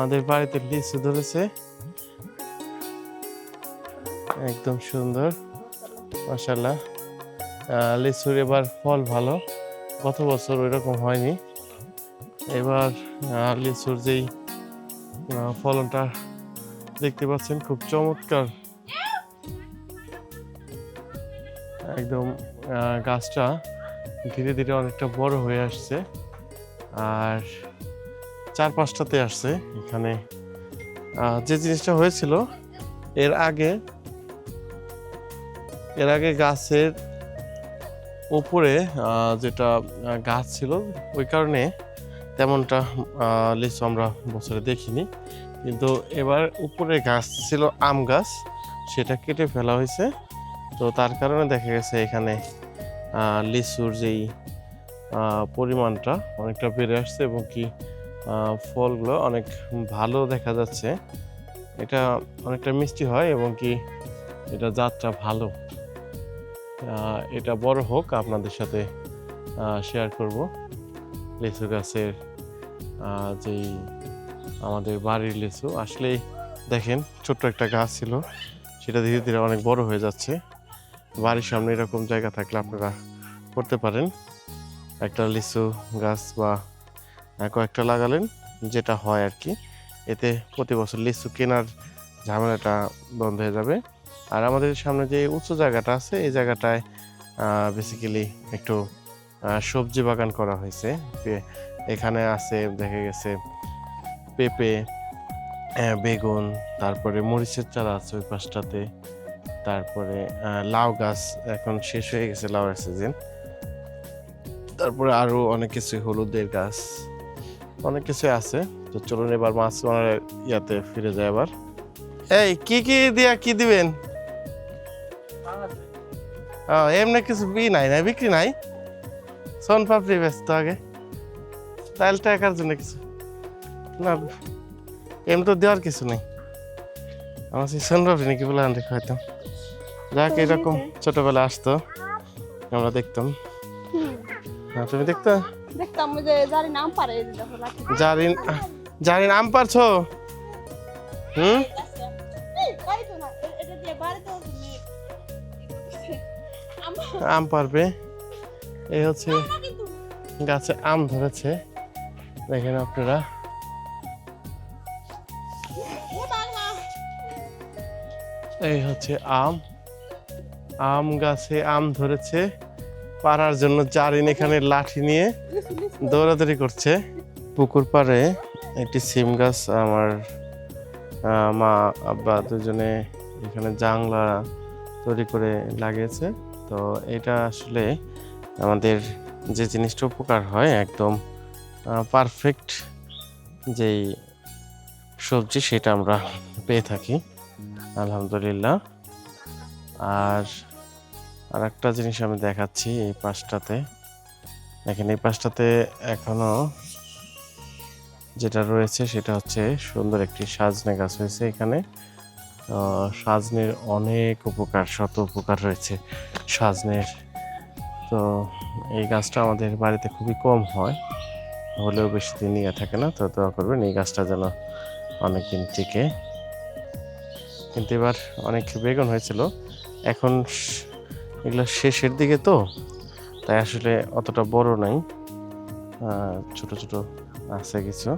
আমাদের বাড়িতে লিচু ধরেছে। একদম সুন্দর মাসাল্লাহ লিচুর এবার ফল ভালো। গত বছর ওই রকম হয়নি। এবার লিচুর যেই ফলনটা দেখতে পাচ্ছেন, খুব চমৎকার। একদম গাছটা ধীরে ধীরে অনেকটা বড় হয়ে আসছে। আর চার পাঁচটাতে আসছে। এখানে যে জিনিসটা হয়েছিল, এর আগে এর আগে গাছের উপরে যেটা গাছ ছিল, ওই কারণে তেমনটা লিচু আমরা বছরে দেখিনি। কিন্তু এবার উপরে গাছ ছিল, আম গাছ, সেটা কেটে ফেলা হয়েছে। তো তার কারণে দেখা গেছে এখানে লিচুর যেই পরিমাণটা অনেকটা বেড়ে আসছে এবং কি ফলগুলো অনেক ভালো দেখা যাচ্ছে। এটা অনেকটা মিষ্টি হয় এবং কি এটা জাতটা ভালো। এটা বড় হোক আপনাদের সাথে শেয়ার করব। লিচু গাছের যেই আমাদের বাড়ির লিচু, আসলেই দেখেন ছোট্ট একটা গাছ ছিল, সেটা ধীরে ধীরে অনেক বড় হয়ে যাচ্ছে। বাড়ির সামনে এরকম জায়গা থাকলে আপনারা করতে পারেন। একটা লিচু গাছ বা কয়েকটা লাগালেন, যেটা হয় আর কি। এতে প্রতি বছর লিচু কেনার ঝামেলাটা বন্ধ হয়ে যাবে। আর আমাদের সামনে যে উঁচু জায়গাটা আছে, এই জায়গাটায় বেসিক্যালি একটু সবজি বাগান করা হয়েছে। এখানে আছে, দেখা গেছে, পেঁপে বেগুন, তারপরে মরিচের চারা আছে ওই পাশটাতে, তারপরে লাউ গাছ এখন শেষ হয়ে গেছে, লাউয়ের সিজন তারপরে আরও অনেক কিছু হলুদের গাছ অনেক কিছু আছে। তো চলুন এবার মাছ মারার ইয়াতে ফিরে যায় আবার। এই কি কি দিয়া কি দিবেন? এমনি কিছু বি নাই না বিক্রি নাই। সোন পাপড়ি ব্যস্ত আগে। তাহলে টাকার জন্য কিছু। না এমনি তো দেওয়ার কিছু নেই। আমার সেই সোন পাপড়ি নাকি বলে আনতে খাইতাম যাক এরকম ছোটবেলা আসতো। আমরা দেখতাম। হ্যাঁ, তুমি দেখতো? দেখতাম যে জানি নাম পারে এই যে দেখো লাঠি জারিন জারিন আম পারছ হুম আম পারবে। এই হচ্ছে গাছে আম ধরেছে। দেখেন আপনারা। এই হচ্ছে আম। আম গাছে আম ধরেছে। পারার জন্য জারিন এখানে লাঠি নিয়ে দৌড়াদৌড়ি করছে। পুকুর পাড়ে একটি সিম গাছ, আমার মা, আব্বা দুজনে এখানে জাংলা তৈরি করে লাগিয়েছে। তো এটা আসলে আমাদের যে জিনিসটা উপকার হয়, একদম পারফেক্ট যেই সবজি সেটা আমরা পেয়ে থাকি, আলহামদুলিল্লাহ। আর আর একটা জিনিস আমি দেখাচ্ছি এই পাশটাতে। দেখেন, এই পাশটাতে এখনও যেটা রয়েছে সেটা হচ্ছে সুন্দর একটি সাজনে গাছ হয়েছে এখানে। সাজনের অনেক উপকার, শত উপকার রয়েছে সাজনের। তো এই গাছটা আমাদের বাড়িতে খুবই কম হয়, হলেও বেশি দিন ইয়ে থাকে না, তো দোয়া করবেন এই গাছটা যেন অনেক দিন টিকে। কিন্তু এবার অনেক বেগুন হয়েছিল। এখন এগুলো শেষের দিকে তো তাই আসলে অতটা বড় নাই। ছোট ছোট আছে কিছু।